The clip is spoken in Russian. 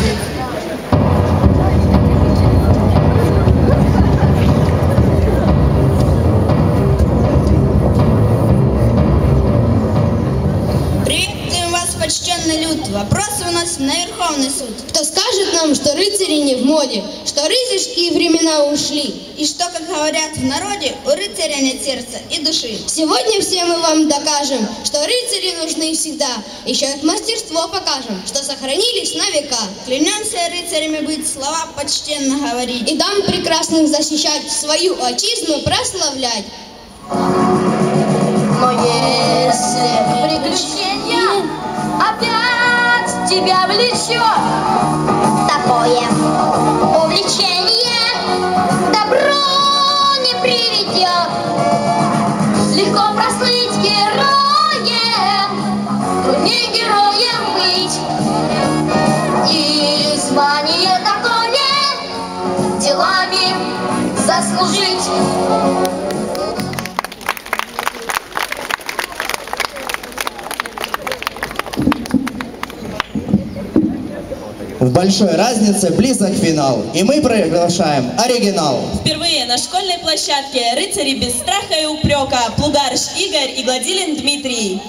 Thank you. Почтенный люд. Вопросы у нас на Верховный суд. Кто скажет нам, что рыцари не в моде, что рыцарские времена ушли? И что, как говорят в народе, у рыцаря нет сердца и души. Сегодня все мы вам докажем, что рыцари нужны всегда. Еще их мастерство покажем, что сохранились на века. Клянемся рыцарями быть, слова почтенно говорить. И дам прекрасных защищать, свою отчизну прославлять. Но если тебя влечет, такое увлечение к добру не приведет. Легко прослыть героем, труднее героем быть. И звание такое делами заслужить. В большой разнице близок финал, и мы приглашаем оригинал. Впервые на школьной площадке рыцари без страха и упрека Плугарш Игорь и Гладилин Дмитрий.